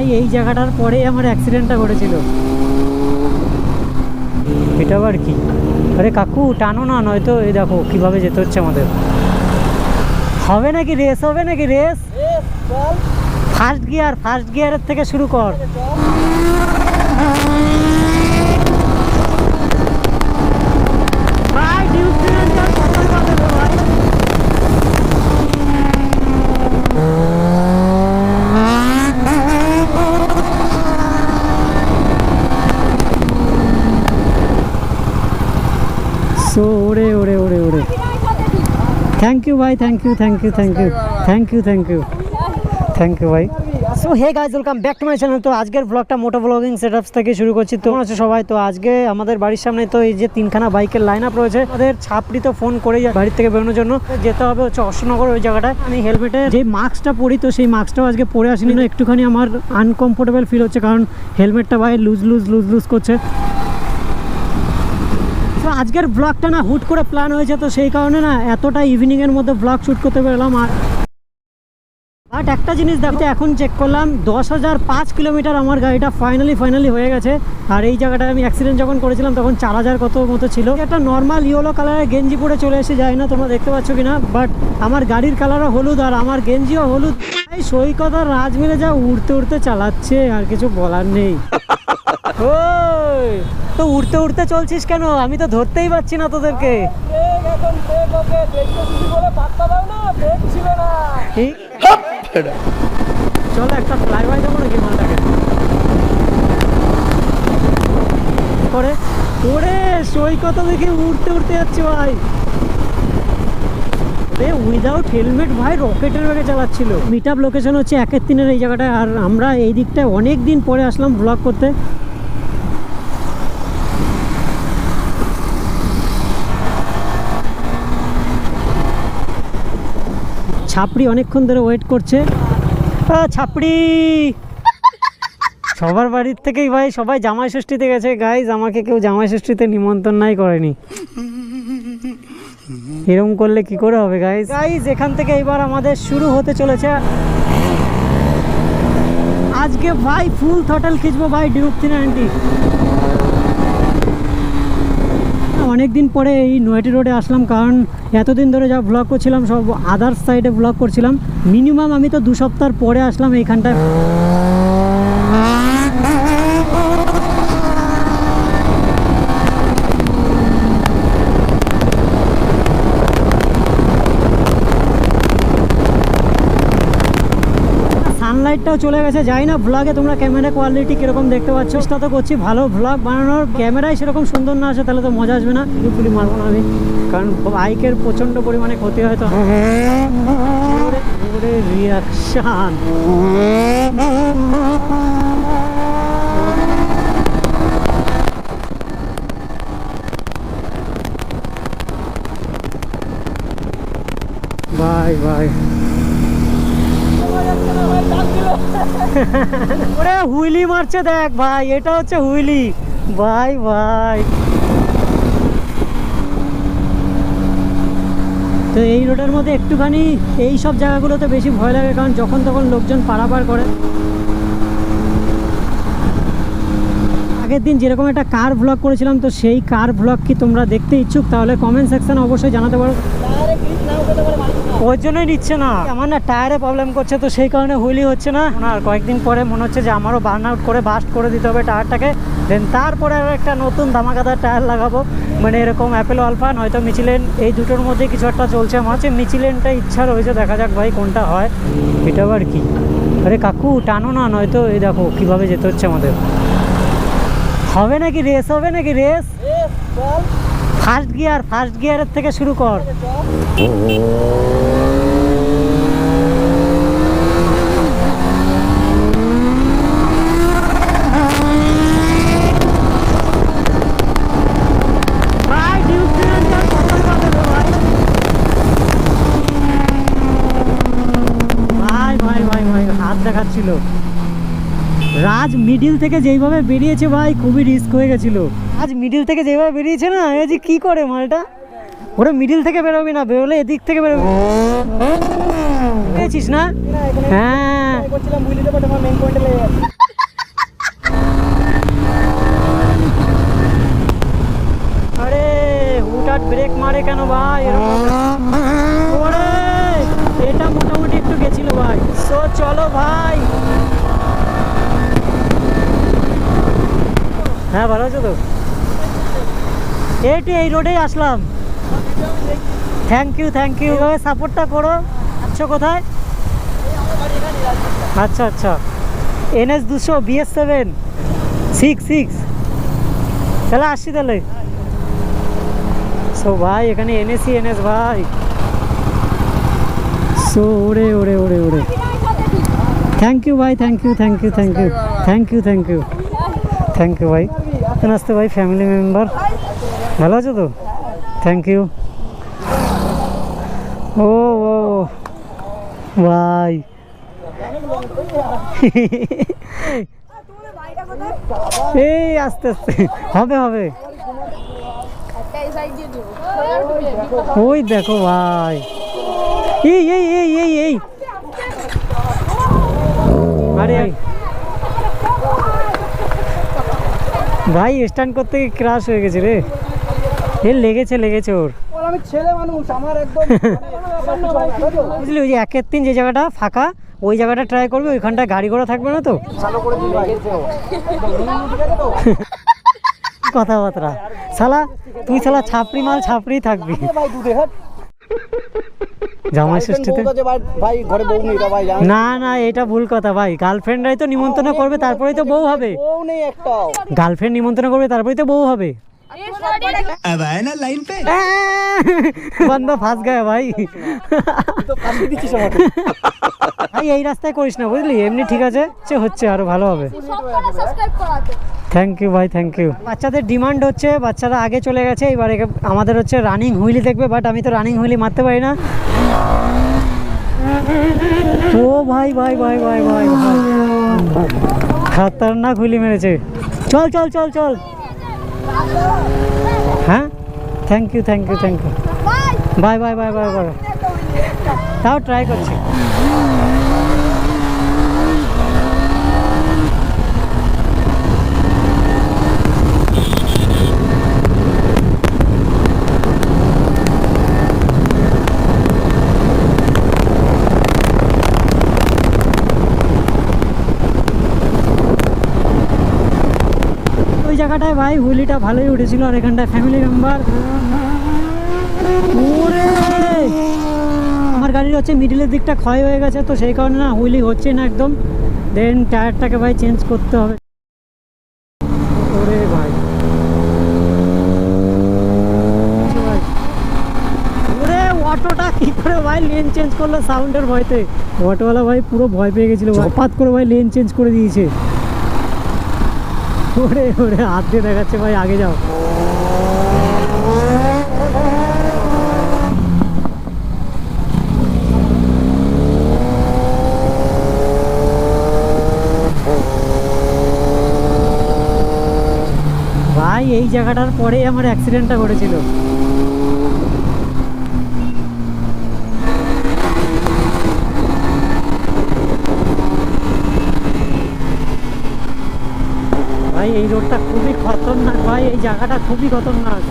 ভাই এই জায়গাটার পরেই আমার অ্যাক্সিডেন্টটা ঘটেছিল। এটা আবার কি? আরে কাকু টানো না নয়তো এই দেখো কীভাবে যেতে হচ্ছে আমাদের। হবে নাকি রেস হবে নাকি রেস ফার্স্ট গিয়ার ফার্স্ট গিয়ারের থেকে শুরু কর ভাই ডিউক সিলিন্ডার কত পাবে গো ভাই সো ওরে ওরে ওরে ওরে। থ্যাংক ইউ ভাই thank you thank you thank you thank you thank you thank you ভাই। So hey guys welcome back to my channel তো আজকের ব্লগটা মোটো ব্লগিং সেটআপস থেকে শুরু করছি। তো আছে সবাই, তো আজকে আমাদের বাড়ির সামনে তো এই যে তিনখানা বাইকের লাইন আপ রয়েছে। আমাদের ছাপড়ি তো ফোন করেই বাড়ির থেকে বেরোনোর জন্য। যেতে হবে হচ্ছে অশোকনগর ওই জায়গাটায়। আমি হেলমেটে যে মাস্কটা পরি, তো সেই মাস্কটাও আজকে পরে আসিনি। একটুখানি আমার আনকমফোর্টেবল ফিল হচ্ছে, কারণ হেলমেটটা ভাই লুজ লুজ লুজ লুজ করছে। তো আজকের ব্লগটা না হুট করে প্ল্যান হয়েছে তো সেই কারণে না এতটা ইভিনিংয়ের মধ্যে ব্লগ শ্যুট করতে পারলাম। আর বাট একটা জিনিস দেখো এখন চেক করলাম, দশ হাজার পাঁচ কিলোমিটার আমার গাড়িটা ফাইনালি ফাইনালি হয়ে গেছে। আর এই জায়গাটায় আমি অ্যাক্সিডেন্ট যখন করেছিলাম, তখন চার হাজার কত মতো ছিল। একটা নর্মাল ইয়েলো কালারের গেঞ্জি পরে চলে এসে যায় না, তোমরা দেখতে পাচ্ছ কিনা। বাট আমার গাড়ির কালারও হলুদ আর আমার গেঞ্জিও হলুদ। এই সৈকত আর যা উড়তে উড়তে চালাচ্ছে, আর কিছু বলার নেই। ওই! তো উড়তে উড়তে চলছিস কেন? আমি তো ধরতেই পারছি না তোদেরকে। চলো একটা ফ্লাই বাই দেবো নাকি মালটাকে? করে ওরে সৈকত দেখে উড়তে উড়তে যাচ্ছে ভাই। উইদাউট হেলমেট ভাই রকেটের বেগে চালাচ্ছিল। মিট আপ লোকেশন হচ্ছে একের তিনের এই জায়গাটায় আর আমরা এই দিকটায় অনেক দিন পরে আসলাম ব্লগ করতে। ছাপড়ি অনেকক্ষণ ধরে ওয়েট করছে। ছাপড়ি! সবার বাড়ির থেকেই ভাই, সবাই জামাই ষষ্ঠীতে গেছে। গাইজ আমাকে কেউ জামাই ষষ্ঠীতে নিমন্ত্রণ নাই করেনি। এরকম করলে কি করে হবে গাইজ গাইজ এখান থেকে এবার আমাদের শুরু হতে চলেছে। আজকে ভাই ফুল থটল খিচবো ভাই ডিউক থ্রি নাইনটি অনেক দিন পরে এই নয়টি রোডে আসলাম, কারণ এতদিন ধরে যা ব্লগ করছিলাম, সব আদার্স সাইডে ব্লগ করছিলাম। মিনিমাম আমি তো দু সপ্তাহ পরে আসলাম এইখানটায়। সানলাইটটাও চলে গেছে। যাই না ব্লগে তোমরা ক্যামেরা কোয়ালিটি কীরকম দেখতে পাচ্ছ? চেষ্টা তো করছি ভালো ব্লগ বানানোর। ক্যামেরাই সেরকম সুন্দর না আসে তাহলে তো মজা আসবে না। পুলি মারবো না আমি। কারণ বাইকের প্রচণ্ড পরিমাণে ক্ষতি হয় তো। Reaction bye bye. ওরে হুইলি মারছে দেখ ভাই, এটা হচ্ছে হুইলি। ভাই ভাই। তো এই রোডের মধ্যে একটুখানি এই সব জায়গাগুলোতে বেশি ভয় লাগে, কারণ যখন তখন লোকজন পারাপার করে। আগের দিন যেরকম একটা কার ব্লগ করেছিলাম, তো সেই কার ব্লগ কি তোমরা দেখতে ইচ্ছুক? তাহলে কমেন্ট সেকশনে অবশ্যই জানাতে পারো। ওর জন্যই নিচ্ছে না। আমার না টায়ারে প্রবলেম করছে, তো সেই কারণে হুইলি হচ্ছে না। আর কয়েকদিন পরে মনে হচ্ছে যে আমারও বার্ন আউট করে বাস্ট করে দিতে হবে টায়ারটাকে দেন তারপরে আর একটা নতুন দামাকাদার টায়ার লাগাবো। মানে এরকম অ্যাপেল আলফা নয়তো মিচিলেন এই দুটোর মধ্যে কিছু একটা চলছে আমার হচ্ছে মিচিলেনটা ইচ্ছা রয়েছে, দেখা যাক ভাই কোনটা হয়। এটা আবার কি? আরে কাকু, টানো না, নয়তো এই দেখো, কীভাবে যেতে হচ্ছে আমাদের। হবে নাকি রেস হবে নাকি রেস ফার্স্ট গিয়ার ফার্স্ট গিয়ারের থেকে শুরু কর। ভাই, ভাই? ভাই ভাই ভাই ভাই হাত দেখাচ্ছিল। রাজ মিডিল থেকে যেইভাবে বেরিয়েছে ভাই, খুবই রিস্ক হয়ে গেছিল। আজ মিডিল থেকে যেভাবে বেরিয়েছে না এই যে কি করে মালটা? ওরা মিডিল থেকে বেরোবি না, বেরোলে এদিক থেকে বেরোবি। পেয়েছিস না? হ্যাঁ। ব্রেক মারে কেন ভাই? এটা মোটামুটি একটু গেছিল ভাই। সো চলো ভাই। হ্যাঁ ভালো আছো তো? এইটি এই রোডেই আসলাম। থ্যাংক ইউ থ্যাংক ইউ সাপোর্টটা করো। আচ্ছা কোথায়? আচ্ছা আচ্ছা। এনএস দুশো বিএস সেভেন সিক্স সিক্স তাহলে আসছি তাহলে। সো ভাই, এখানে এনেছি এনএস ভাই। সো ওরে ওরে ওরে ওরে। থ্যাংক ইউ ভাই thank you thank you thank you thank you thank you thank you ভাই। আসতে ভাই ফ্যামিলি মেম্বার ভালো আছো তো? থ্যাংক ইউ ও ও ভাই। এই, আস্তে আস্তে। হবে হবে। ওই দেখো ভাই। এই এই এই এই এই। আরে। ভাই স্ট্যান্ড করতে ক্রাশ হয়ে গেছে রে। এর লেগেছে লেগেছে ওর। আমি ছেলে মানুষ আমার একদম বুঝলি ওই যে একের তিন যে জায়গাটা ফাঁকা ওই জায়গাটা ট্রাই করবে ওইখানটা গাড়ি ঘোড়া থাকবে না তো? কথাবার্তা। শালা তুই শালা ছাপড়ি মাল ছাপড়ি থাকবি। এ জামাই ষষ্ঠীতে? ভাই ভাই ঘরে বউ নেই ভাই না না এটা ভুল কথা ভাই। গার্লফ্রেন্ডরাই তো নিমন্ত্রণ করবে তারপরেই তো বউ হবে। বউ নেই একটাও। গার্লফ্রেন্ড নিমন্ত্রণ করবে তারপরেই তো বউ হবে। अब आए ना लाइन पे বন্ধ ফাঁস গায়ে ভাই তো ফাঁসি দিচ্ছিস আমাকে ভাই এই রাস্তায় করিস না বুঝলি এমনি ঠিক আছে সে হচ্ছে আরো ভালো হবে থ্যাংক ইউ ভাই থ্যাংক ইউ বাচ্চাদের ডিমান্ড হচ্ছে বাচ্চারা আগে চলে গেছে এবার একে- আমাদের হচ্ছে রানিং হুইলি দেখবে বাট আমি তো রানিং হুইলি মারতে পারি না ও ভাই ভাই ভাই ভাই ভাই ভাই খাতারনাক হুইলি মেরেছে চল চল চল চল হ্যাঁ? Thank you thank you thank you bye bye bye bye bye তাও ট্রাই করছি। জায়গাটায় ভাই হুইলিটা ভালোই উঠেছিল আর এখানটায় ফ্যামিলি মেম্বার আমার গাড়ির হচ্ছে মিডিলের দিকটা ক্ষয় হয়ে গেছে তো সেই কারণে না হুইলি হচ্ছে না একদম। দেন টায়ারটাকে ভাই চেঞ্জ করতে হবে। অটোটা কি করে ভাই লেন চেঞ্জ করল সাউন্ডের ভয়তে? অটোওয়ালা ভাই পুরো ভয় পেয়ে গেছিল হঠাৎ করে ভাই লেন চেঞ্জ করে দিয়েছে। ওরে ওরে, হাত দিয়ে দেখাচ্ছে ভাই, আগে যাও। ভাই, এই জায়গাটার পরেই আমার অ্যাক্সিডেন্টটা ঘটেছিল ভাই এই রোডটা খুবই খতরনাক ভাই এই জায়গাটা খুবই খতরনাক।